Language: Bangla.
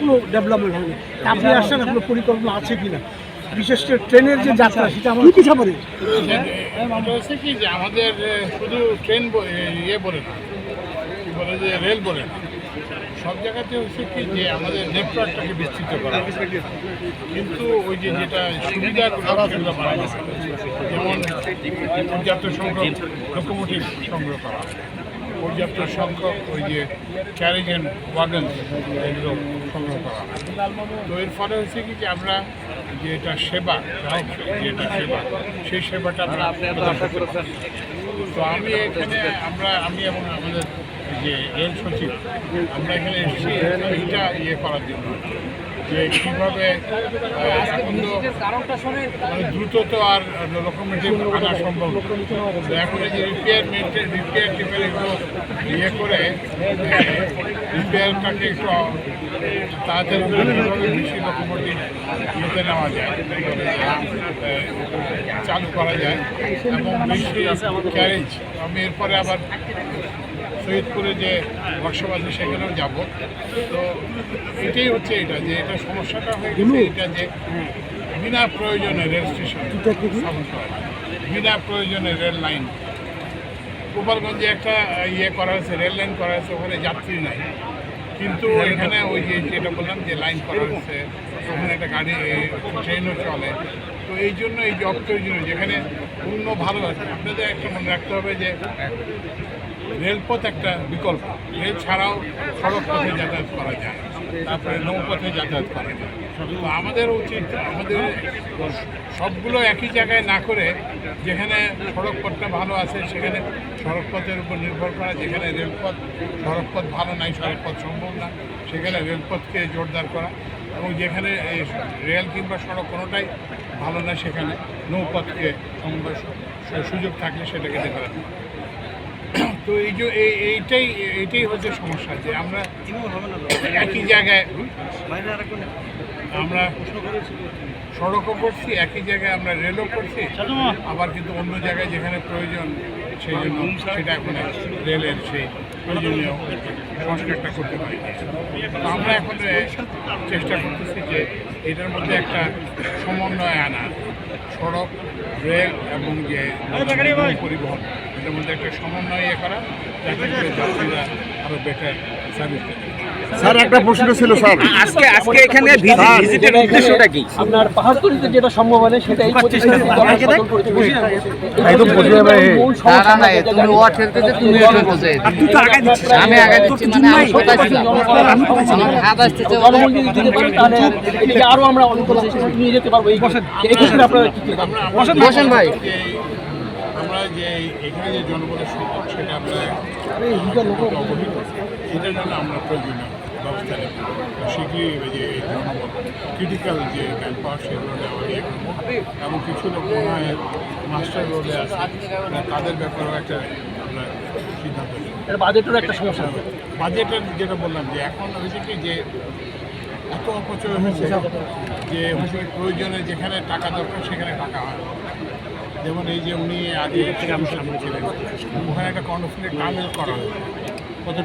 কোনো ডেভেলপমেন্ট হয়নি। আপনি আসছেন আপনার পরিকল্পনা আছে কিনা? বিশেষ করে ট্রেনের যে যাত্রা সেটা আমার পিছা পড়ে এটা হচ্ছে কি যে আমাদের শুধু ট্রেন ইয়ে বলে না কি বলে যে রেল বলে না সব জায়গাতে হচ্ছে কি যে আমাদের নেটওয়ার্কটাকে বিস্তৃত করা কিন্তু ওই যে যেটা সুবিধা সেগুলো বাড়ানো হয়। যেমন পর্যাপ্ত সংখ্যক লোকোমোটিভ সংগ্রহ করা পর্যাপ্ত সংখ্যক ওই যে ক্যারেজ অ্যান্ড ওয়াগন এগুলো সংগ্রহ করা তো এর ফলে হচ্ছে কি যে আমরা যে এটা সেবা যেটা সেবা সেই সেবাটা আমরা তো আমি এখানে আমরা আমি এবং আমাদের যে রেল সচিব আমরা এখানে এসেছি এইটা ইয়ে করার জন্য। যে কীভাবে মানে দ্রুত তো আর লোকোমোটিভ আনা সম্ভব। এখন যে রিপেয়ার মেনটেন রিপেয়ার টিপের একটু ইয়ে করে রিপেয়ারটাকে একটু তাড়াতাড়ি বেশি লোকোমোটিভ ইয়েতে নেওয়া যায়। চালু করা যায় এবং বেশি ক্যারেজ আমি এরপরে আবার শহীদপুরে যে ওয়ার্কশপ আছে সেখানেও যাব। তো এটাই হচ্ছে এটা যে এটা সমস্যাটা হয়ে গেছে এটা যে বিনা প্রয়োজনে রেল স্টেশন। বিনা প্রয়োজনে রেল লাইন। গোপালগঞ্জে একটা ইয়ে করা হয়েছে রেল লাইন করা হয়েছে ওখানে যাত্রী নাই। কিন্তু এখানে ওই যে যেটা বললাম যে লাইন করা হচ্ছে, ওখানে একটা গাড়ি ট্রেনও চলে। তো এই জন্য এই জব জন্য, যেখানে পূর্ণ ভালো আছে। আপনাদের একটা মনে রাখতে হবে যে রেলপথ একটা বিকল্প। রেল ছাড়াও সড়ক পথে যাতায়াত করা যায়। তারপরে নৌপথে যাতায়াত করা যায়। আমাদের উচিত, আমাদের সবগুলো একই জায়গায় না করে যেখানে সড়কপথটা ভালো আছে, সেখানে সড়কপথের উপর নির্ভর করা, যেখানে রেলপথ, সড়কপথ ভালো নাই, সড়কপথ সম্ভব না, সেখানে রেলপথকে জোরদার করা এবং যেখানে রেল কিংবা সড়ক কোনোটাই ভালো না, সেখানে নৌপথকে সুযোগ থাকলে সেটাকে করা। তো এই যে এই- এইটাই এইটাই হচ্ছে সমস্যা যে আমরা একই জায়গায় আমরা সড়কও করছি, একই জায়গায় আমরা রেলও করছি, আবার কিন্তু অন্য জায়গায় যেখানে প্রয়োজন সেই জন্য সেটা এখন রেলের সেই প্রয়োজনীয় সংস্কারটা করতে পারি আমরা এখন চেষ্টা করতেছি যে এটার মধ্যে একটা সমন্বয় আনা। সড়ক রেল এবং যে পরিবহন এটার মধ্যে একটা সমন্বয় করা যাতে যাত্রীরা আরও বেটার স্যার একটা প্রশ্ন ছিল স্যার। আজকে আজকে এখানে ভিজিটের উদ্দেশ্যটা কি? আপনার পাহাড়তলিতে যেটা সম্ভব হয় না সেটা এই। একদম বুঝে যাবে। মূল না সমস্যা না না তুমি ও ঠেলতেছে তুমি একটু বোঝে আমি আগে দিচ্ছি মানে আমি কোথায় ছিলাম আমার হাত আসতেছে যদি দিতে পারি তাহলে এদিকে আরও আমরা অনেক নিয়ে যেতে পারব। এই এই ক্ষেত্রে আপনারা কি কি বসেন, বসেন ভাই। যে এখানে যে জনবলের সংকট সেটা আমরা অবহিত সেটার জন্য আমরা প্রয়োজনীয় ব্যবস্থা নেব। ওই যে জনবল ক্রিটিক্যাল যে ম্যান সেগুলো নেওয়া এবং কিছু লোক মনে হয় মাস্টার রোডে আছে মানে তাদের ব্যাপারেও একটা আমরা সিদ্ধান্ত বাজেটের একটা সমস্যা আছে। বাজেটের যেটা বললাম যে এখন হয়েছে কি যে এত অপচয় হয়েছে যে হচ্ছে প্রয়োজনে যেখানে টাকা দরকার সেখানে টাকা হয়। যেমন এই যে উনি আগে ছিলেন ওখানে একটা কর্ণফুলের টানেল করা হয়েছে। কত